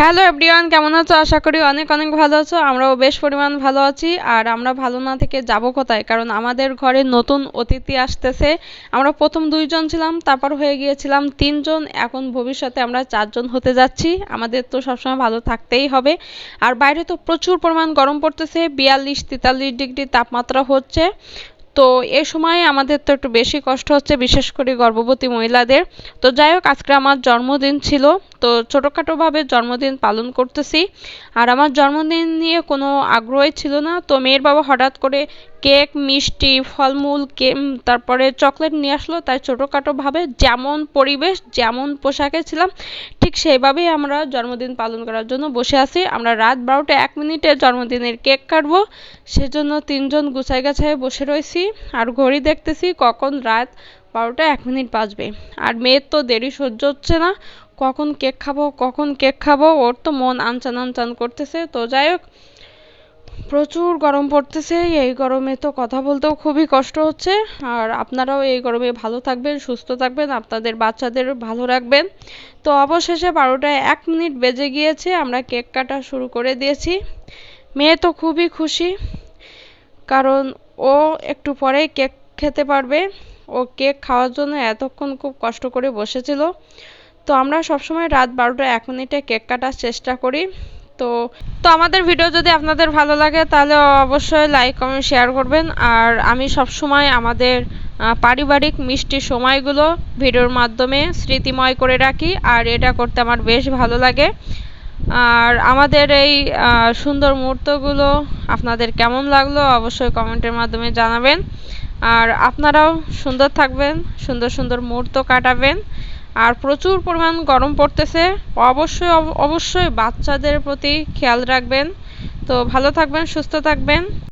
Hello everyone, কেমন আছো? আশা করি অনেক অনেক ভালো আছো। আমরাও বেশ পরিমাণ ভালো আছি। আর আমরা ভালো না থেকে যাব কোথায়? কারণ আমাদের ঘরে নতুন অতিথি আসতেছে। আমরা প্রথম দুইজন ছিলাম, তারপর হয়ে গিয়েছিলাম তিনজন। এখন ভবিষ্যতে আমরা চারজন হতে যাচ্ছি। আমাদের তো সবসময় ভালো থাকতেই হবে। আর বাইরে তো প্রচুর পরিমাণ গরম পড়তেছে। বিয়াল্লিশ, তেতাল্লিশ ডিগ্রি তাপমাত্রা হচ্ছে। তো এ সময় আমাদের তো একটু বেশি কষ্ট হচ্ছে, বিশেষ করে গর্ভবতী মহিলাদের। তো যাই হোক, আজকে আমার জন্মদিন ছিল। তো ছোটোখাটোভাবে জন্মদিন পালন করতেছি। আর আমার জন্মদিন নিয়ে কোনো আগ্রহই ছিল না। তো মেয়ের বাবা হঠাৎ করে কেক, মিষ্টি, ফলমূল কে তারপরে চকলেট নিয়ে আসলো। তাই ছোটোখাটোভাবে যেমন পরিবেশ, যেমন পোশাকে ছিলাম, ঠিক সেইভাবেই আমরা জন্মদিন পালন করার জন্য বসে আছি। আমরা রাত বারোটা এক মিনিটে জন্মদিনের কেক কাটবো। সেজন্য তিনজন গুছাই গাছায় বসে রয়েছি। আর ঘড়ি দেখতেছি কখন রাত বারোটা এক মিনিট বাজবে। আর মেয়ের তো দেরি সহ্য হচ্ছে না। কখন কেক খাব, কখন কেক খাব, ওর তো মন আনচান আনচান করতেছে। তো যাই হোক, প্রচুর গরম পড়তেছে, এই গরমে তো কথা বলতেও খুবই কষ্ট হচ্ছে। আর আপনারাও এই গরমে ভালো থাকবেন, সুস্থ থাকবেন, আপনাদের বাচ্চাদের ভালো রাখবেন। তো অবশেষে বারোটায় এক মিনিট বেজে গিয়েছে, আমরা কেক কাটা শুরু করে দিয়েছি। মেয়ে তো খুবই খুশি, কারণ ও একটু পরেই কেক খেতে পারবে। ও কেক খাওয়ার জন্য এতক্ষণ খুব কষ্ট করে বসেছিল। তো আমরা সবসময় রাত বারোটা এক মিনিটে কেক কাটার চেষ্টা করি। তো তো আমাদের ভিডিও যদি আপনাদের ভালো লাগে, তাহলে অবশ্যই লাইক, কমেন্ট, শেয়ার করবেন। আর আমি সব সময় আমাদের পারিবারিক মিষ্টি সময়গুলো ভিডিওর মাধ্যমে স্মৃতিময় করে রাখি, আর এটা করতে আমার বেশ ভালো লাগে। আর আমাদের এই সুন্দর মুহূর্তগুলো আপনাদের কেমন লাগল, অবশ্যই কমেন্টের মাধ্যমে জানাবেন। আর আপনারাও সুন্দর থাকবেন, সুন্দর সুন্দর মুহূর্ত কাটাবেন। আর প্রচুর পরিমাণ গরম পড়তেছে। অবশ্যই অবশ্যই বাচ্চাদের প্রতি খেয়াল রাখবেন। তো ভালো থাকবেন, সুস্থ থাকবেন।